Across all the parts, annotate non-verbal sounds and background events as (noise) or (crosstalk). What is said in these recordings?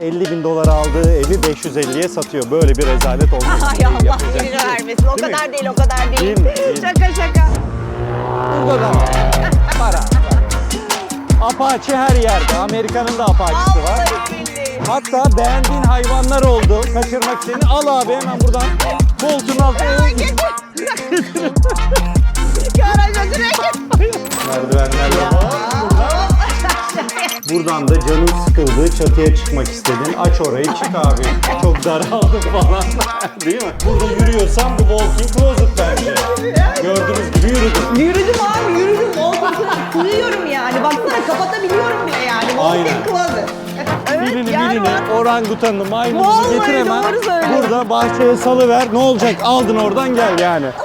50 bin dolara aldığı evi 550'ye satıyor. Böyle bir rezalet olmaz. (laughs) Ay Allah bilir şey vermesin. O Değil mi? kadar değil, o kadar değil. Değil mi? Değil. Şaka şaka. Burada da var. Para. Apache her yerde. Amerika'nın da Apache'si var. Vallahi billahi. Hatta beğendiğin hayvanlar oldu. Kaçırmak seni. Al abi hemen buradan. Koltuğun altına. Garaja direkt. Merdivenlerle Buradan da canın sıkıldı, çatıya çıkmak istedin. Aç orayı, çık abi. Çok daraldım falan. (laughs) Değil mi? Burada yürüyorsam bu walking closet bence. Gördüğünüz gibi yürüdüm. Yürüdüm abi yürüdüm. Olmasın sığıyorum yani. Baksana kapatabiliyorum bile yani. Aynen. Walking closet. Evet Birini yani birini, var. orangutanını, maymununu Vallahi getir hemen. doğru söylüyorsun. Burada bahçeye salıver. Ne olacak? Aldın oradan gel yani. (laughs)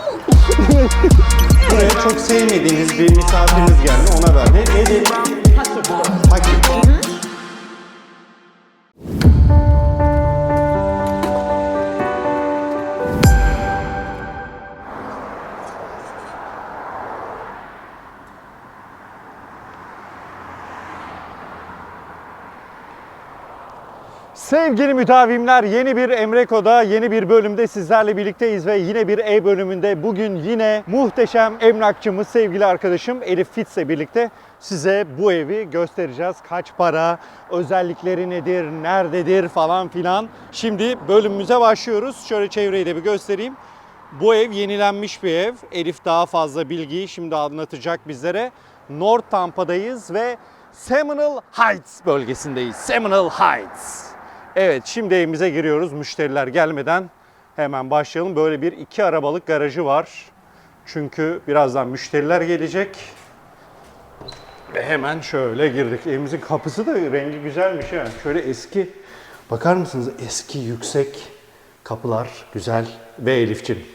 Buraya çok sevmediğiniz bir misafiriniz geldi. Ona ver. Ne, ne dedi? Sevgili mütavimler yeni bir Emreko'da yeni bir bölümde sizlerle birlikteyiz ve yine bir ev bölümünde bugün yine muhteşem emlakçımız sevgili arkadaşım Elif Fitz'le birlikte size bu evi göstereceğiz. Kaç para, özellikleri nedir, nerededir falan filan. Şimdi bölümümüze başlıyoruz. Şöyle çevreyi de bir göstereyim. Bu ev yenilenmiş bir ev. Elif daha fazla bilgiyi şimdi anlatacak bizlere. North Tampa'dayız ve Seminole Heights bölgesindeyiz. Seminole Heights. Evet şimdi evimize giriyoruz. Müşteriler gelmeden hemen başlayalım. Böyle bir iki arabalık garajı var. Çünkü birazdan müşteriler gelecek. Ve hemen şöyle girdik. Evimizin kapısı da rengi güzelmiş ha. Şöyle eski, bakar mısınız eski yüksek kapılar güzel. Ve Elif'ciğim.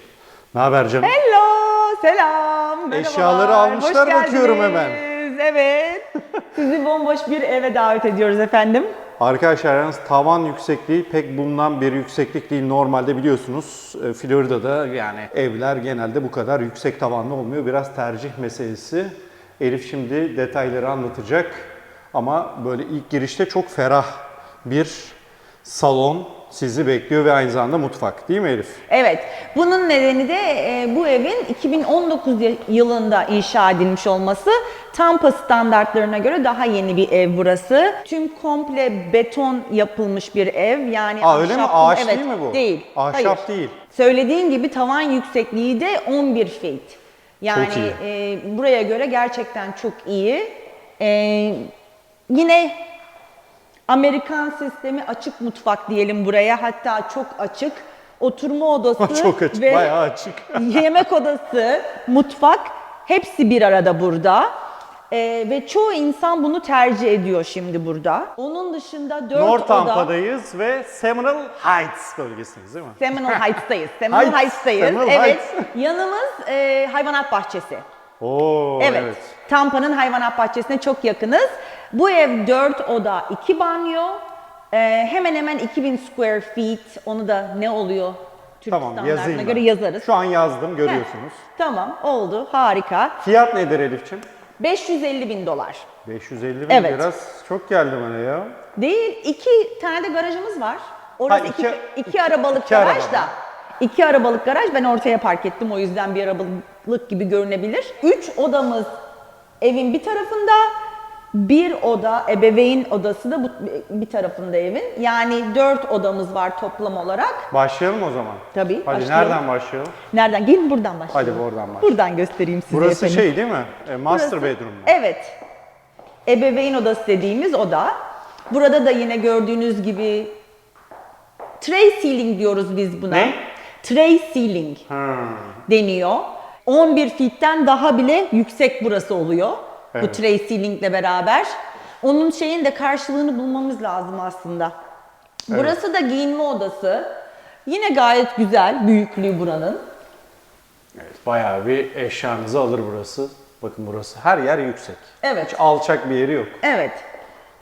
Ne haber canım? Hello, selam. merhabalar. Eşyaları almışlar, Hoş bakıyorum geldiniz. hemen. Evet. (laughs) Sizi bomboş bir eve davet ediyoruz efendim. Arkadaşlar yalnız tavan yüksekliği pek bulunan bir yükseklik değil. Normalde biliyorsunuz e, Florida'da yani evler genelde bu kadar yüksek tavanlı olmuyor. Biraz tercih meselesi. Elif şimdi detayları anlatacak. Ama böyle ilk girişte çok ferah bir salon sizi bekliyor ve aynı zamanda mutfak değil mi Elif? Evet, bunun nedeni de e, bu evin 2019 y- yılında inşa edilmiş olması. Tampa standartlarına göre daha yeni bir ev burası. Tüm komple beton yapılmış bir ev. Yani Aa, öyle mi? ahşap- Ağaç evet, değil mi bu? Değil. Ahşap hayır. değil. Söylediğin gibi tavan yüksekliği de 11 feet. Yani Çok iyi. e, buraya göre gerçekten çok iyi. E, yine Amerikan sistemi açık mutfak diyelim buraya. Hatta çok açık. Oturma odası (laughs) Çok açık, ve bayağı açık. yemek odası, mutfak hepsi bir arada burada. Ee, ve çoğu insan bunu tercih ediyor şimdi burada. Onun dışında dört North oda Tampa'dayız ve Seminole Heights bölgesindeyiz değil mi? Seminole (laughs) Heights'tayız. (laughs) Seminole Heights, Heights'tayız. Seminole evet. Heights. (laughs) Yanımız e, hayvanat bahçesi. Oo, Evet. evet. Tampa'nın hayvanat bahçesine çok yakınız. Bu ev 4 oda, 2 banyo. Ee, hemen hemen 2000 square feet. Onu da ne oluyor? Türk Tamam yazayım göre ben. yazarız. Şu an yazdım Heh, görüyorsunuz. Tamam oldu harika. Fiyat nedir Elif'ciğim? 550 bin dolar. 550 bin Evet. biraz çok geldi bana ya. Değil iki tane de garajımız var. Orası Ha, iki, iki- iki, arabalık iki garaj araba. da. İki arabalık garaj ben ortaya park ettim o yüzden bir arabalık gibi görünebilir. Üç odamız evin bir tarafında, bir oda ebeveyn odası da bu, bir tarafında evin. Yani dört odamız var toplam olarak. Başlayalım o zaman. Tabii, Hadi başlayalım. nereden başlayalım? Nereden? Gelin buradan başlayalım. Hadi buradan başlayalım. Buradan göstereyim size Burası efendim. şey değil mi? E, master Burası- bedroom mu? Evet. Ebeveyn odası dediğimiz oda. Burada da yine gördüğünüz gibi tray ceiling diyoruz biz buna. Ne? Tray ceiling Ha. deniyor. 11 feet'ten daha bile yüksek burası oluyor. Bu Evet. tray ceilingle beraber. Onun şeyin de karşılığını bulmamız lazım aslında. Burası da giyinme odası. Yine gayet güzel büyüklüğü buranın. Evet, bayağı bir eşyanızı alır burası. Bakın burası her yer yüksek. Evet. Hiç alçak bir yeri yok. Evet.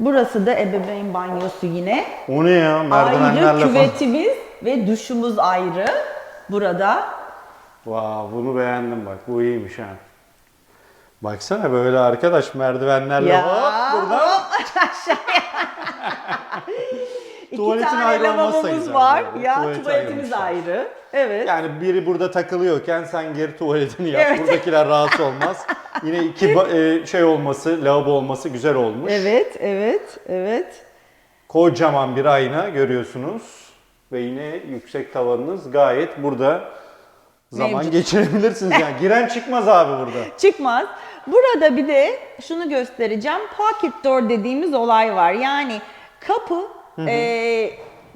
Burası da ebeveyn banyosu yine. O ne ya? Ayrı Merdivenlerle falan. küvetimiz ve duşumuz ayrı burada. Vav bunu beğendim bak. Bu iyiymiş ha. Baksana böyle arkadaş merdivenlerle Ya. hop buradan. (laughs) İki Tuvaletin tane ayrı lavabomuz var. Ya Tuvaleti tuvaletimiz ayırmışlar. ayrı. Evet. Yani biri burada takılıyorken sen gir tuvaletini yap. Evet. Buradakiler rahatsız olmaz. Yine iki e, şey olması, lavabo olması güzel olmuş. Evet, evet, evet. Kocaman bir ayna görüyorsunuz. Ve yine yüksek tavanınız gayet burada zaman Mevcut. geçirebilirsiniz yani. (laughs) Giren çıkmaz abi burada. Çıkmaz. Burada bir de şunu göstereceğim. Pocket door dediğimiz olay var. Yani kapı e,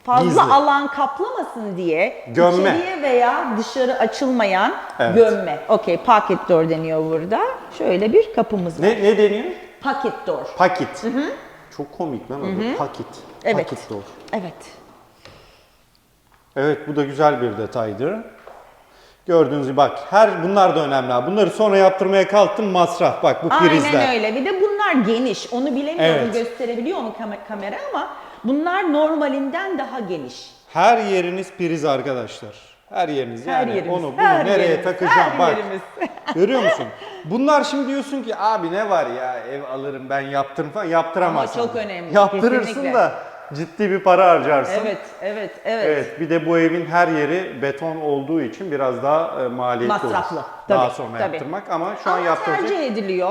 fazla Gizli. alan kaplamasın diye Gömme. içeriye veya dışarı açılmayan Evet. gömme. Okey, pocket door deniyor burada. Şöyle bir kapımız var. Ne, ne deniyor? Pocket door. Paket. Çok komik lan adı. Paket. Evet. Paket door. Evet. Evet bu da güzel bir detaydı. Gördüğünüz gibi bak her bunlar da önemli. Bunları sonra yaptırmaya kalktım masraf. Bak bu prizler. Aynen öyle. Bir de bunlar geniş. Onu bilemiyorum Evet. gösterebiliyor mu kam- kamera ama bunlar normalinden daha geniş. Her yeriniz priz arkadaşlar. Her yeriniz Her yani yerimiz, onu bunu her nereye yerimiz, takacağım her bak. yerimiz. (laughs) Görüyor musun? Bunlar şimdi diyorsun ki abi ne var ya ev alırım ben yaptırırım falan yaptıramazsın. Ama çok önemli, Yaptırırsın kesinlikle. da ciddi bir para harcarsın. Evet, evet, evet. Evet bir de bu evin her yeri beton olduğu için biraz daha e, maliyetli olur. Masraflı. Daha Tabii, sonra tabii. yaptırmak ama şu an Ama yaptıracak. tercih ediliyor.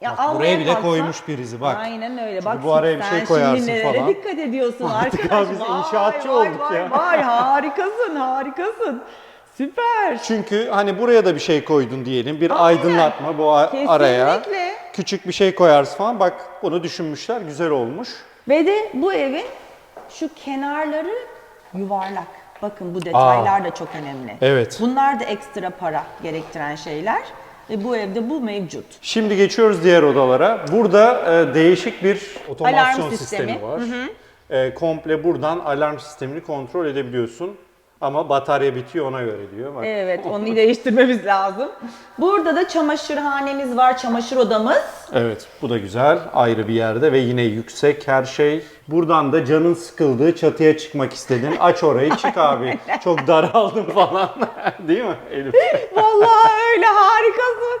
Ya Bak, almaya buraya bile kalksan- koymuş prizi bak. Aynen öyle. Bak bu araya bir sen şey koyarsın şimdi nelere falan. dikkat ediyorsun Artık arkadaş. abi biz Vay, inşaatçı vay, olduk vay, ya. Vay harikasın harikasın. Süper. Çünkü hani buraya da bir şey koydun diyelim. Bir aydınlatma bu a- Kesinlikle. araya. Küçük bir şey koyarsın falan. Bak bunu düşünmüşler. Güzel olmuş. Ve de bu evin şu kenarları yuvarlak. Bakın bu detaylar da çok önemli. Evet. Bunlar da ekstra para gerektiren şeyler. Ve bu evde bu mevcut. Şimdi geçiyoruz diğer odalara. Burada e, değişik bir otomasyon Alarm sistemi, sistemi. var. E, komple buradan alarm sistemini kontrol edebiliyorsun. Ama batarya bitiyor ona göre diyor. Bak. Evet onu değiştirmemiz lazım. Burada da çamaşırhanemiz var, çamaşır odamız. Evet bu da güzel ayrı bir yerde ve yine yüksek her şey. Buradan da canın sıkıldığı çatıya çıkmak istedin. Aç orayı çık abi. (laughs) Çok daraldım falan. (laughs) Değil mi Elif? Vallahi öyle harikasın.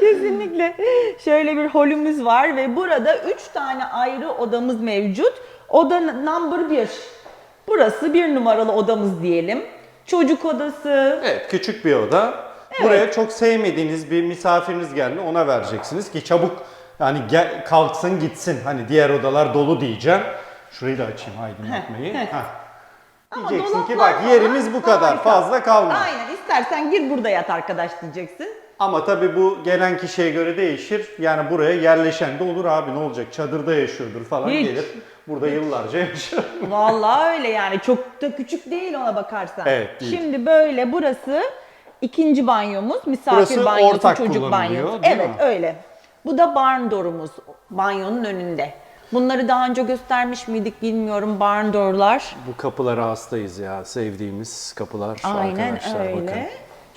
(laughs) Kesinlikle. Şöyle bir holümüz var ve burada üç tane ayrı odamız mevcut. Oda number bir. Burası bir numaralı odamız diyelim. Çocuk odası. Evet küçük bir oda. Buraya çok sevmediğiniz bir misafiriniz geldi ona vereceksiniz ki çabuk yani gel, kalksın gitsin. Hani diğer odalar dolu diyeceğim. Şurayı da açayım aydınlatmayı. Heh. Ama Diyeceksin ki bak yerimiz bu kadar harika. fazla kalmaz. Aynen istersen gir burada yat arkadaş diyeceksin. Ama tabii bu gelen kişiye göre değişir. Yani buraya yerleşen de olur abi ne olacak çadırda yaşıyordur falan Hiç. gelir. Burada yıllarca yaşar. (laughs) Vallahi öyle yani çok da küçük değil ona bakarsan. Evet, değil. Şimdi böyle burası ikinci banyomuz, misafir Burası banyosu, ortak çocuk kullanılıyor, banyosu. değil Evet mi? öyle. Bu da barn door'umuz banyonun önünde. Bunları daha önce göstermiş miydik bilmiyorum barn door'lar. Bu kapılara hastayız ya sevdiğimiz kapılar Aynen arkadaşlar öyle. bakın.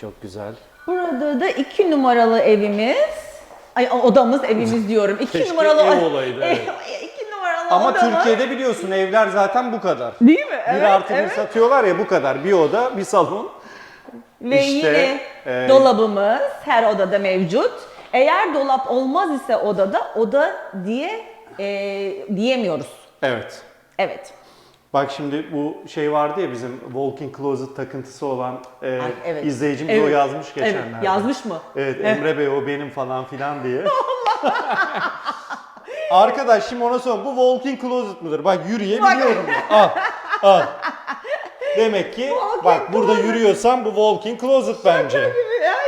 Çok güzel. Burada da iki numaralı evimiz. Ay odamız evimiz diyorum. İki Keşke numaralı ev olaydı, (laughs) evet. iki numaralı Ama odamız. Türkiye'de biliyorsun evler zaten bu kadar. Değil mi? Bir Evet, artı bir evet. satıyorlar ya bu kadar. Bir oda, bir salon. Ve İşte, yine e, dolabımız her odada mevcut. Eğer dolap olmaz ise odada oda diye e, diyemiyoruz. Evet. Evet. Bak şimdi bu şey vardı ya bizim walk-in closet takıntısı olan e, Ay, evet. izleyicimiz Evet. o yazmış Evet. geçenlerde. Yazmış mı? Evet Emre Bey o benim falan filan diye. (laughs) Arkadaş şimdi ona sor bu walk-in closet mıdır? Bak yürüyebiliyorum. al al. Demek ki Walk-in bak burada yürüyorsam bu walk-in closet bence.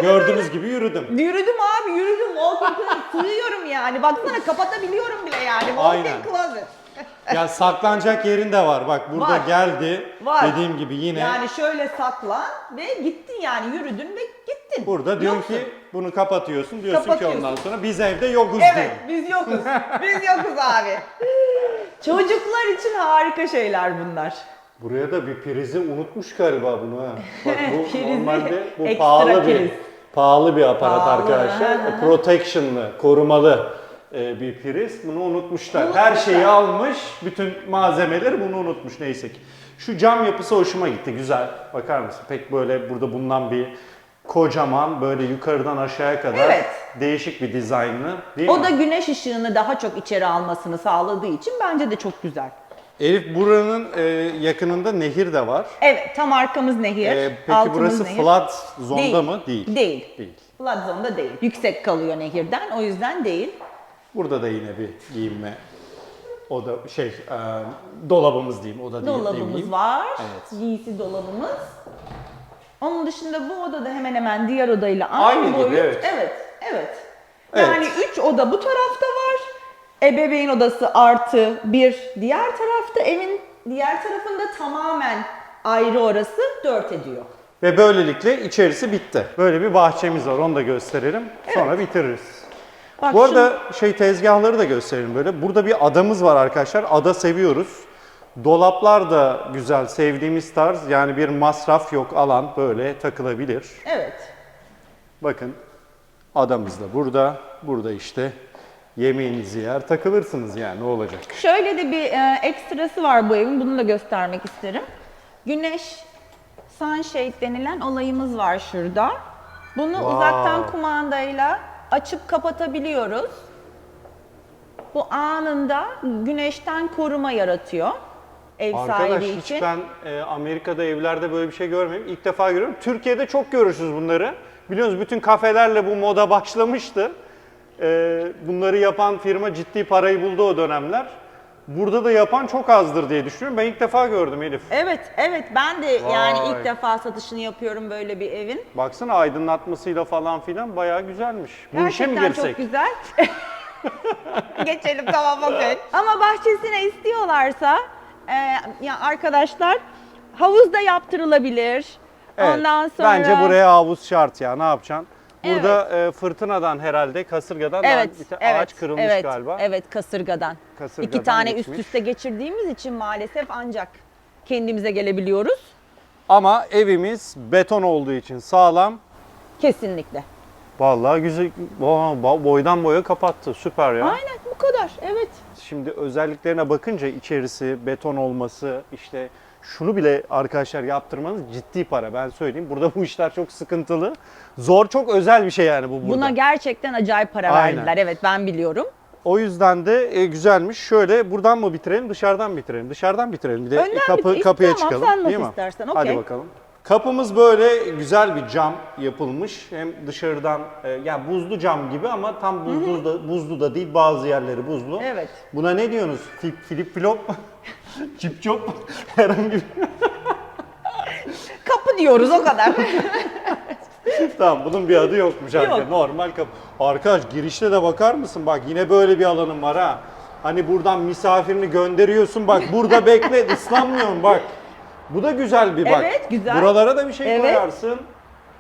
Gördüğünüz gibi yürüdüm. Yürüdüm abi yürüdüm. Walk-in closet sığıyorum yani. Baksana kapatabiliyorum bile yani. Walk-in Aynen. closet. Ya saklanacak yerin de var. Bak burada Var. geldi. Var. Dediğim gibi yine Yani şöyle saklan ve gittin yani yürüdün ve gittin. burada diyorsun Yoksun. ki bunu kapatıyorsun. Diyorsun Kapatıyorsun. ki ondan sonra biz evde yokuz Evet diyor. biz yokuz. biz yokuz abi. Çocuklar için harika şeyler bunlar. Buraya da bir prizi unutmuş galiba bunu ha. Bak bu (laughs) Prizi, normalde bu ekstra pahalı bir priz. pahalı bir aparat Pahalı, arkadaşlar. hı. Protection'lı, korumalı bir priz. Bunu unutmuşlar. Her şeyi almış, bütün malzemeleri bunu unutmuş neyse ki. Şu cam yapısı hoşuma gitti, güzel. Bakar mısın? Pek böyle burada bulunan bir kocaman böyle yukarıdan aşağıya kadar Evet. değişik bir dizaynlı değil O mi? da güneş ışığını daha çok içeri almasını sağladığı için bence de çok güzel. Elif buranın e, yakınında nehir de var. Evet, tam arkamız nehir. E, peki altımız burası nehir. flood zonda Değil. mı? Değil. Değil. Değil. Flood zone'da değil. Yüksek kalıyor nehirden, o yüzden değil. Burada da yine bir giyinme o da şey e, dolabımız diyeyim o da değil Dolabımız var. Evet. Giysi dolabımız. Onun dışında bu odada hemen hemen diğer odayla aynı, Aynı gibi, boyut. evet. evet. Evet. Evet. Yani üç oda bu tarafta var. Ebeveyn odası artı bir diğer tarafta. Evin diğer tarafında tamamen ayrı orası dört ediyor. Ve böylelikle içerisi bitti. Böyle bir bahçemiz var onu da gösterelim. Sonra bitiririz. Bak Bu arada şey tezgahları da gösterelim böyle. Burada bir adamız var arkadaşlar. Ada seviyoruz. Dolaplar da güzel, sevdiğimiz tarz. Yani bir masraf yok, alan böyle takılabilir. Evet. Bakın adamız da burada. Burada işte yemeğinizi yer, takılırsınız yani ne olacak. Şöyle de bir e, ekstrası var bu evin. Bunu da göstermek isterim. Güneş sunshade denilen olayımız var şurada. Bunu Wow. uzaktan kumandayla açıp kapatabiliyoruz. Bu anında güneşten koruma yaratıyor ev Arkadaş sahibi hiç için. ben e, Amerika'da evlerde böyle bir şey görmedim. İlk defa görüyorum. Türkiye'de çok görürsünüz bunları. Biliyorsunuz bütün kafelerle bu moda başlamıştı. E, bunları yapan firma ciddi parayı buldu o dönemler. Burada da yapan çok azdır diye düşünüyorum. Ben ilk defa gördüm Elif. Evet, evet ben de yani Vay. ilk defa satışını yapıyorum böyle bir evin. Baksana aydınlatmasıyla falan filan bayağı güzelmiş. Bu işe mi Gerçekten girsek? çok güzel. (laughs) Geçelim tamam okey. Ama bahçesine istiyorlarsa e, ya arkadaşlar havuz da yaptırılabilir. Evet, Ondan sonra Bence buraya havuz şart ya. Ne yapacaksın? Burada e, fırtınadan herhalde, kasırgadan Evet, daha bir ta- evet, ağaç kırılmış evet, galiba. Evet, kasırgadan. Kasırgadan İki tane geçmiş. üst üste geçirdiğimiz için maalesef ancak kendimize gelebiliyoruz. Ama evimiz beton olduğu için sağlam. Kesinlikle. Vallahi güzel. Boydan boya kapattı. Süper ya. Aynen bu kadar. Evet. Şimdi özelliklerine bakınca içerisi beton olması işte şunu bile arkadaşlar yaptırmanız ciddi para ben söyleyeyim. Burada bu işler çok sıkıntılı. Zor çok özel bir şey yani bu burada. Buna gerçekten acayip para Aynen. verdiler. Evet ben biliyorum. O yüzden de e, güzelmiş. Şöyle buradan mı bitirelim, dışarıdan bitirelim? Dışarıdan bitirelim. Bir de Önden kapı bitir- kapıya tamam, çıkalım. sen nasıl değil mi? istersen, Hadi okey. bakalım. Kapımız böyle güzel bir cam yapılmış. Hem dışarıdan e, yani buzlu cam gibi ama tam buzlu da buzlu da değil. Bazı yerleri buzlu. Evet. Buna ne diyorsunuz? Flip flip flop. (laughs) Çip çop. (laughs) Herhangi bir Kapı diyoruz o kadar. (laughs) Tamam bunun bir adı yokmuş. Yok. Normal kapı. Arkadaş girişte de bakar mısın? Bak yine böyle bir alanım var ha. Hani buradan misafirini gönderiyorsun bak burada bekle ıslanmıyorsun bak. Bu da güzel bir bak. Evet, güzel. Buralara da bir şey Evet. koyarsın.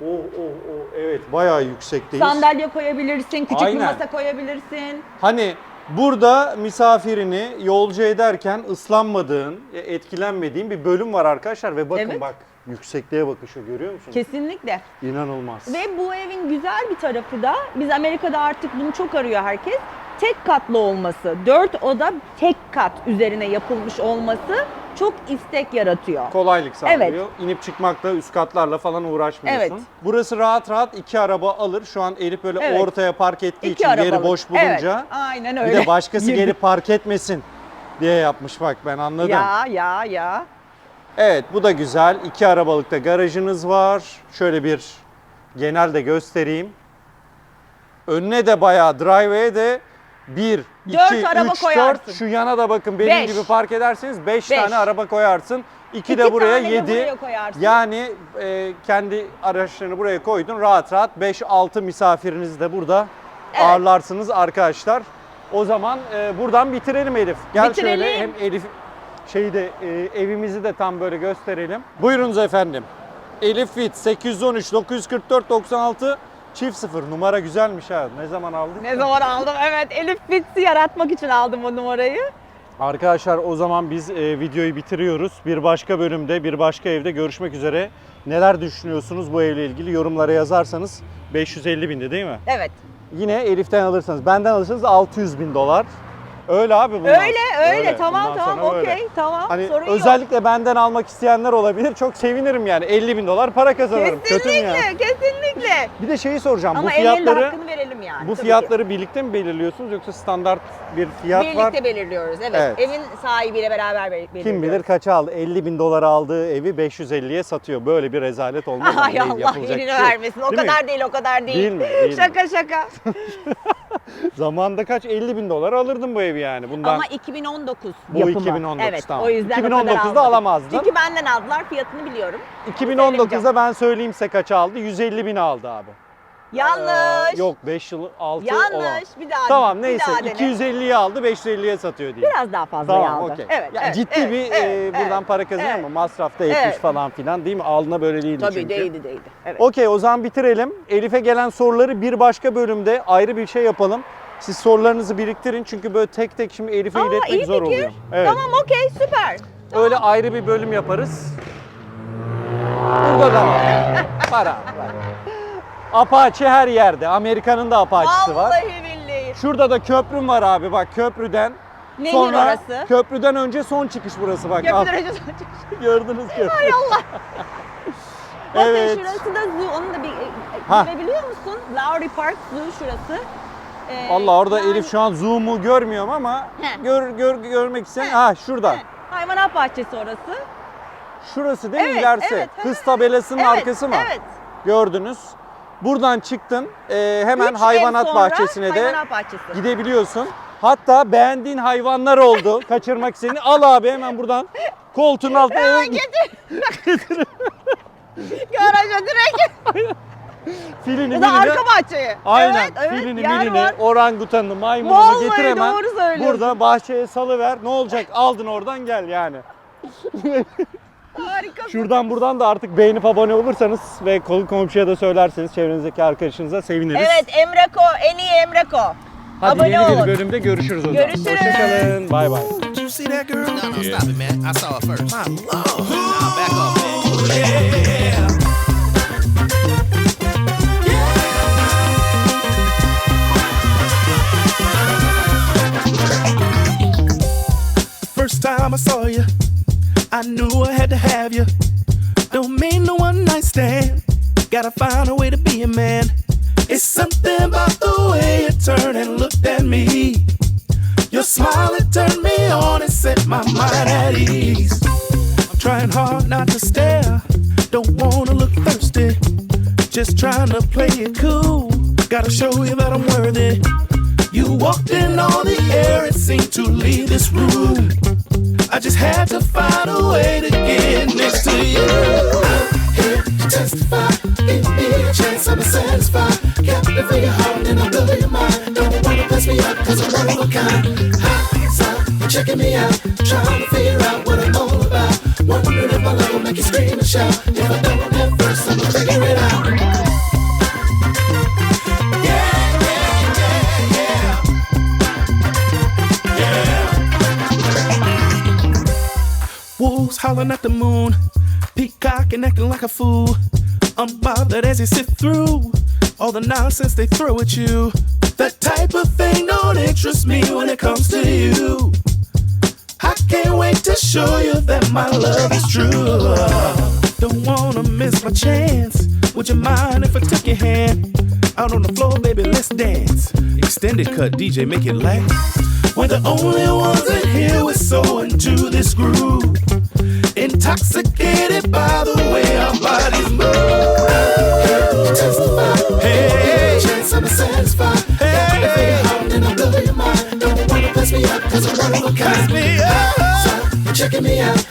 Oh oh oh evet bayağı yüksekteyiz. Sandalye koyabilirsin, küçük Aynen. bir masa koyabilirsin. Hani burada misafirini yolcu ederken ıslanmadığın, e, etkilenmediğin bir bölüm var arkadaşlar ve bakın Evet. bak yüksekliğe bakın şu görüyor musunuz? Kesinlikle. İnanılmaz. Ve bu evin güzel bir tarafı da biz Amerika'da artık bunu çok arıyor herkes. Tek katlı olması, dört oda tek kat üzerine yapılmış olması çok istek yaratıyor. Kolaylık sağlıyor. Evet. İnip çıkmakta üst katlarla falan uğraşmıyorsun. Evet. Burası rahat rahat iki araba alır. Şu an Elif böyle Evet. ortaya park ettiği İki için yeri arabalık. boş bulunca. Evet, aynen öyle. Bir de başkası gelip park etmesin diye yapmış bak ben anladım. Ya ya ya. Evet bu da güzel. İki arabalıkta garajınız var. Şöyle bir genel de göstereyim. Önüne de bayağı driveway'e de 1, 2, Dört araba 3, 4 koyarsın. şu yana da bakın benim Beş. gibi park ederseniz 5 Beş. tane araba koyarsın. 2 de İki buraya tane de 7. buraya koyarsın. Yani e, kendi araçlarını buraya koydun. Rahat rahat 5-6 misafirinizi de burada Evet. ağırlarsınız arkadaşlar. O zaman e, buradan bitirelim Elif. Gel şöyle Bitirelim. hem Elif şeyi de e, evimizi de tam böyle gösterelim. Buyurunuz efendim. Elif Fit 813 944 96 çift 0 numara güzelmiş ha. Ne zaman aldın? Ne zaman aldım? Evet Elif Fitz'i yaratmak için aldım o numarayı. Arkadaşlar o zaman biz e, videoyu bitiriyoruz. Bir başka bölümde, bir başka evde görüşmek üzere. Neler düşünüyorsunuz bu evle ilgili yorumlara yazarsanız 550 bindi değil mi? Evet. Yine Elif'ten alırsanız, benden alırsanız 600 bin dolar. Öyle abi bundan Öyle öyle, tamam Bundan tamam sonra okey tamam Hani sorun yok. özellikle benden almak isteyenler olabilir. Çok sevinirim yani. 50 bin dolar para kazanırım. Kötü mü ya? Kesinlikle kesinlikle. Bir de şeyi soracağım. Ama bu de fiyatları hakkını verelim yani. bu tabii ki. fiyatları birlikte mi belirliyorsunuz yoksa standart bir fiyat Birlikte var? belirliyoruz evet. Evet. Evin sahibiyle beraber bel- belirliyoruz. Kim bilir kaça aldı? 50 bin dolara aldığı evi 550'ye satıyor. Böyle bir rezalet olmaz. Ay Değil, Allah yapılacak bir elini şey yok. vermesin. O Değil mi? kadar değil o kadar değil. Değil mi? Değil mi? şaka şaka. (laughs) Zamanında kaç? 50 bin dolar alırdım bu evi yani. Bundan Ama 2019 Bu yapımı. 2019, evet, tamam. O yüzden o 2019'da kadar almadım. alamazdın. Çünkü benden aldılar fiyatını biliyorum. 2019'da ben söyleyeyim size kaç aldı? 150 bin aldı abi. Yanlış. Ee, yok 5 yıl 6 Yanlış. olan. Bir daha Tamam neyse daha dene. 250'ye aldı 550'ye satıyor diye. Biraz daha fazla Tamam aldı. okey. Evet, Ya evet, ciddi evet, bir evet, e, evet, buradan para kazanıyor evet. ama masraf da etmiş Evet. falan filan değil mi? Alnına böyle değildi Tabii çünkü. değildi değildi. Evet. Okey o zaman bitirelim. Elif'e gelen soruları bir başka bölümde ayrı bir şey yapalım. Siz sorularınızı biriktirin çünkü böyle tek tek şimdi Elif'e Aa, iletmek iyi zor fikir. oluyor. Evet. Tamam okey süper. Öyle ayrı bir bölüm yaparız. Burada da var. Para. Apache her yerde. Amerika'nın da Apache'si var. Vallahi billahi. Şurada da köprüm var abi bak köprüden. Nehir Sonra orası. köprüden önce son çıkış burası bak. Köprüden önce (laughs) Gördünüz köprü. Hay Allah. (laughs) Bakın Evet. şurası da zoo. Onu da bir e, Ha. görebiliyor musun? Lowry Park Zoo şurası. Ee, Allah orada yani- Elif şu an zoom'u görmüyorum ama Heh. gör, gör görmek isteyen Heh. ha şurada. Hayvanat bahçesi orası. Şurası değil mi Evet, ilerisi? evet, Hız tabelasının Evet, arkası mı? Evet. Gördünüz. Buradan çıktın. e, hemen Üç hayvanat bahçesine de Hayvanat bahçesi. gidebiliyorsun. Hatta beğendiğin hayvanlar oldu. (laughs) Kaçırmak istediğini al abi hemen buradan koltuğun altına eve git. Garaja direkt. (laughs) Filini Ya da milini. arka bahçeye. Aynen. Evet, evet. Filini yer milini, var. orangutanını, maymununu Vallahi getir hemen. doğru söylüyorsun. Burada bahçeye salıver. Ne olacak? Aldın oradan gel yani. Harika. Şuradan buradan da artık beğenip abone olursanız ve kolu komşuya da söylerseniz çevrenizdeki arkadaşınıza seviniriz. Evet Emreko. En iyi Emreko. Hadi abone yeni olun. bir bölümde görüşürüz o zaman. Görüşürüz. Hoşçakalın. Bay bay. Did you see that girl? No, no, stop it, man. I saw it first. My lord. Nah, back off, man. Time I saw you, I knew I had to have you. Don't mean no one night stand. Gotta find a way to be a man. It's something about the way you turned and looked at me. Your smile, it turned me on and set my mind at ease. I'm trying hard not to stare. Don't wanna look thirsty. Just trying to play it cool. Gotta show you that I'm worthy. You walked in on the air and seemed to leave this room. I just had to find a way to get next to you. I'm here to testify. Give me a chance, I'm satisfied. Captain for your heart and I'll blow your mind. Don't wanna pass me up, cause I'm one of a kind. High checking me out. Trying to figure out what I'm all about. Wondering if my love will make you scream and shout. If I don't at first, I'm gonna figure it out. Wolves howling at the moon, peacock and acting like a fool. Unbothered as they sit through all the nonsense they throw at you. That type of thing don't interest me when it comes to you. I can't wait to show you that my love is true. Don't wanna miss my chance. Would you mind if I took your hand? Out on the floor, baby, let's dance. Extended cut, DJ, make it last. We're the only ones in here, we're so into this groove. Intoxicated by the way our bodies move. Testify. Hey, chance I'm satisfied. Hey, and I blow your mind. Don't wanna me up, cause I'm one of a kind. me up. checking me out,